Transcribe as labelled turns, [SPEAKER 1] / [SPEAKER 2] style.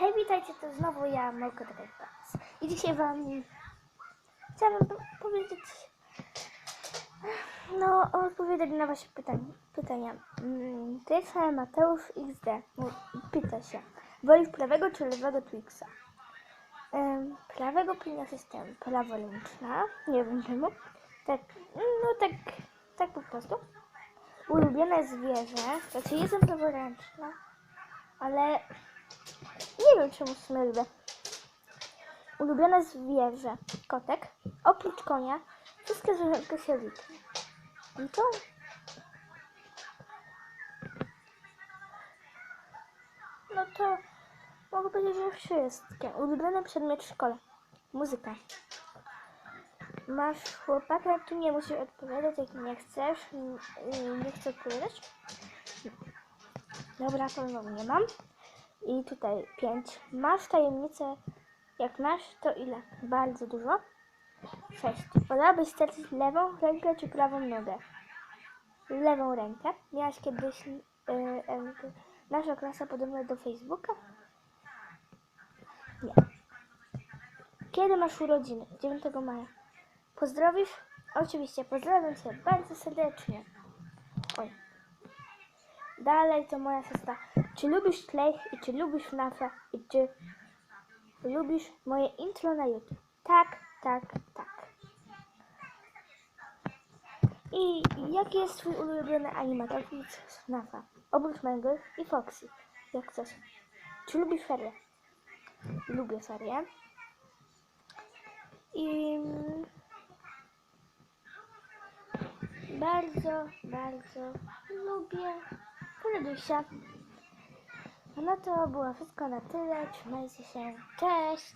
[SPEAKER 1] Hej, witajcie, to znowu ja, Molko Detektas. I dzisiaj wam chciałabym po- powiedzieć, no, odpowiedzieć na wasze pytania. pytania. Mm, To jest Mateusz XD. Mu- Pyta się, wolisz prawego czy lewego Twixa? Em, prawego ponieważ jestem praworęczna, nie wiem czemu. Tak, no tak, tak po prostu. Ulubione zwierzę, znaczy jestem praworęczna, ale nie wiem czemu lubię. Ulubione zwierzę, kotek. Oprócz konia, wszystkie zwierzęta się liczą. Liczą? No to mogę powiedzieć, że wszystkie. Ulubiony przedmiot w szkole. Muzyka. Masz chłopaka, tu nie musisz odpowiadać, jak nie chcesz. n- y, Nie chcę odpowiadać. Dobra, to nie mam. I tutaj 5. Masz tajemnicę. Jak masz, to ile? Bardzo dużo. 6. Wolałabyś stracić lewą rękę czy prawą nogę? Lewą rękę. Miałaś kiedyś yy, yy, nasza klasa podobna do Facebooka? Nie. Kiedy masz urodziny? 9 maja. Pozdrowisz? Oczywiście, pozdrawiam Cię bardzo serdecznie. Oj. Dalej to moja siostra. Czy lubisz Klejch i czy lubisz FNAFa i czy lubisz moje intro na YouTube? Tak, tak, tak. I jaki jest twój ulubiony animator z FNAFa? Oprócz Mangle i Foxy. Jak chcesz. Czy lubisz ferie? Lubię ferie. I bardzo, bardzo lubię Fredusia. No to było wszystko na tyle. Trzymajcie się. Cześć!